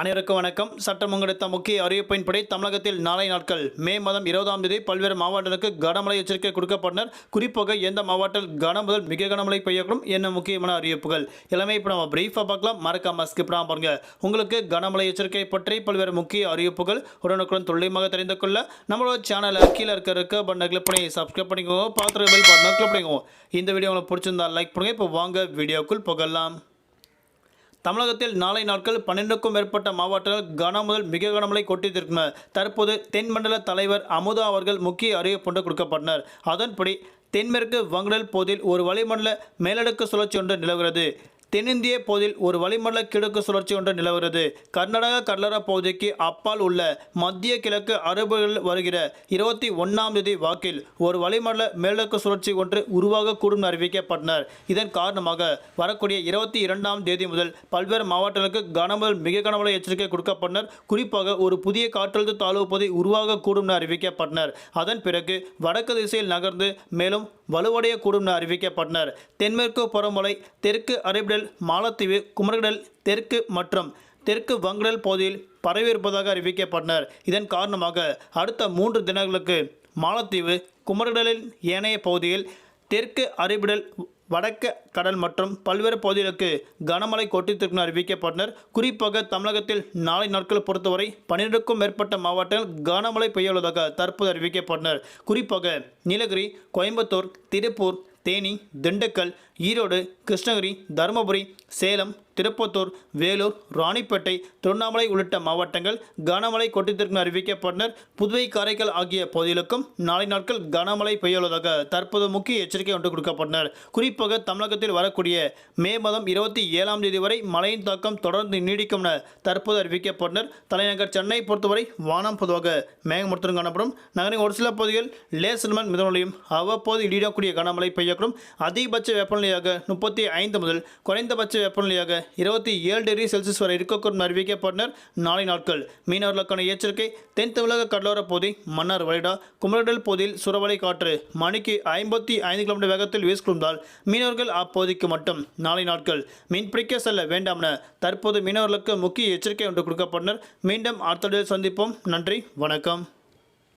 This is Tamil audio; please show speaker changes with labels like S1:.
S1: அனைவருக்கும் வணக்கம். சட்டம் கிடைத்த முக்கிய அறிவிப்பின்படி தமிழகத்தில் நாளை நாட்கள் மே மாதம் இருபதாம் தேதி பல்வேறு மாவட்டங்களுக்கு கனமழை எச்சரிக்கை கொடுக்கப்பட்டனர். குறிப்பாக எந்த மாவட்டத்தில் கன முதல் மிக கனமழை பெய்யக்கூடும் என்ன முக்கியமான அறிவிப்புகள்? எல்லாமே இப்போ நம்ம பிரீஃபாக பார்க்கலாம். மறக்காம ஸ்கிப் பாருங்க. உங்களுக்கு கனமழை எச்சரிக்கை பற்றி பல்வேறு முக்கிய அறிவிப்புகள் உடனுக்குடன் துல்லியமாக தெரிந்து கொள்ள நம்மளோட சேனலை கீழே இருக்க இருக்க பட்டனை கிளிக் பண்ணி சப்ஸ்கிரைப் பண்ணிக்கோங்க. பார்த்துருக்க பெல் பட்டனை கிளிக் பண்ணிக்கோங்க. இந்த வீடியோ உங்களுக்கு பிடிச்சிருந்தா லைக் பண்ணுங்க. இப்போ வாங்க வீடியோக்குள் புகழலாம் தமிழகத்தில் நாளை நாட்கள் பன்னெண்டுக்கும் மேற்பட்ட மாவட்டங்கள் கன முதல் மிக கனமழை கொட்டித்திருக்கின்றன தற்போது தென்மண்டல தலைவர் அமுதா அவர்கள் முக்கிய அறிவிப்புண்டு கொடுக்கப்பட்டனர். அதன்படி தென்மேற்கு வங்கடல் போதில் ஒரு வளிமண்டல மேலடுக்கு சுழற்சி ஒன்று நிலவுகிறது. தென்னிந்திய பகுதியில் ஒரு வளிமண்டல கிழக்கு சுழற்சி ஒன்று நிலவுகிறது. கர்நாடக கடலோர பகுதிக்கு அப்பால் உள்ள மத்திய கிழக்கு அரபுகளில் வருகிற இருபத்தி ஒன்றாம் தேதி வாக்கில் ஒரு வளிமண்டல மேலக்கு சுழற்சி ஒன்று உருவாகக்கூடும் அறிவிக்கப்பட்டனர். இதன் காரணமாக வரக்கூடிய இருபத்தி இரண்டாம் தேதி முதல் பல்வேறு மாவட்டங்களுக்கு கனமுதல் மிக கனமழை எச்சரிக்கை கொடுக்கப்பட்டனர். குறிப்பாக ஒரு புதிய காற்றழுத்த தாழ்வு பகுதி உருவாகக்கூடும் அறிவிக்கப்பட்டனர். அதன் பிறகு வடக்கு திசையில் நகர்ந்து மேலும் வலுவடையக்கூடும் என அறிவிக்கப்பட்டனர். தென்மேற்கு பருவமழை தெற்கு அரபிடல் மாலத்தீவு குமரகடல் தெற்கு மற்றும் தெற்கு வங்கடல் பகுதியில் பரவியிருப்பதாக அறிவிக்கப்பட்டனர். இதன் காரணமாக அடுத்த மூன்று தினங்களுக்கு மாலத்தீவு குமரகடலின் ஏனைய பகுதியில் தெற்கு அறிவிடல் வடக்கு கடல் மற்றும் பல்வேறு பகுதிகளுக்கு கனமழை கொட்டித்திருக்கும் அறிவிக்கப்பட்டனர். குறிப்பாக தமிழகத்தில் நாளை நாட்கள் பொறுத்தவரை பன்னிரெண்டுக்கும் மேற்பட்ட மாவட்டங்கள் கனமழை பெய்யுள்ளதாக தற்போது அறிவிக்கப்பட்டனர். குறிப்பாக நீலகிரி கோயம்புத்தூர் திருப்பூர் தேனி திண்டுக்கல் ஈரோடு கிருஷ்ணகிரி தருமபுரி சேலம் திருப்பத்தூர் வேலூர் ராணிப்பேட்டை திருவண்ணாமலை உள்ளிட்ட மாவட்டங்கள் கனமழை கொட்டித்திருக்கும் அறிவிக்கப்பட்டனர். புதுவை காரைக்கால் ஆகிய பகுதிகளுக்கும் நாளை நாட்கள் கனமழை பெய்யுள்ளதாக தற்போது முக்கிய எச்சரிக்கை ஒன்று கொடுக்கப்பட்டனர். குறிப்பாக தமிழகத்தில் வரக்கூடிய மே மாதம் இருபத்தி ஏழாம் தேதி வரை மழையின் தாக்கம் தொடர்ந்து நீடிக்கும் என தற்போது அறிவிக்கப்பட்டனர். தலைநகர் சென்னை பொறுத்தவரை வானம் பொதுவாக மேகமூர்த்தம் காணப்படும். நகரின் ஒரு சில பகுதிகள் லேசல்மன் மிதமலையும் அவ்வப்போது இடியக்கூடிய கனமழை பெய்யக்கூடும். அதிகபட்ச வெப்பநிலையாக முப்பத்தி ஐந்து முதல் குறைந்தபட்ச வெப்பநிலையாக இருபத்தி ஏழு டிகிரி செல்சியஸ் வரை இருக்கக்கூடும் அறிவிக்கப்பட்டனர் நாளை நாட்கள் மீனவர்களுக்கான எச்சரிக்கை தென் தமிழக கடலோரப் பகுதி மன்னார் வளைடா குமரடல் பகுதியில் சுரவலை காற்று மணிக்கு ஐம்பத்தி ஐந்து கிலோமீட்டர் வேகத்தில் வீசிக்கொண்டால் மீனவர்கள் அப்பகுதிக்கு மட்டும் நாளை நாட்கள் மீன்பிடிக்க செல்ல வேண்டாம் என தற்போது மீனவர்களுக்கு முக்கிய எச்சரிக்கை ஒன்று கொடுக்கப்பட்டனர் மீண்டும் அடுத்த சந்திப்போம். நன்றி வணக்கம்.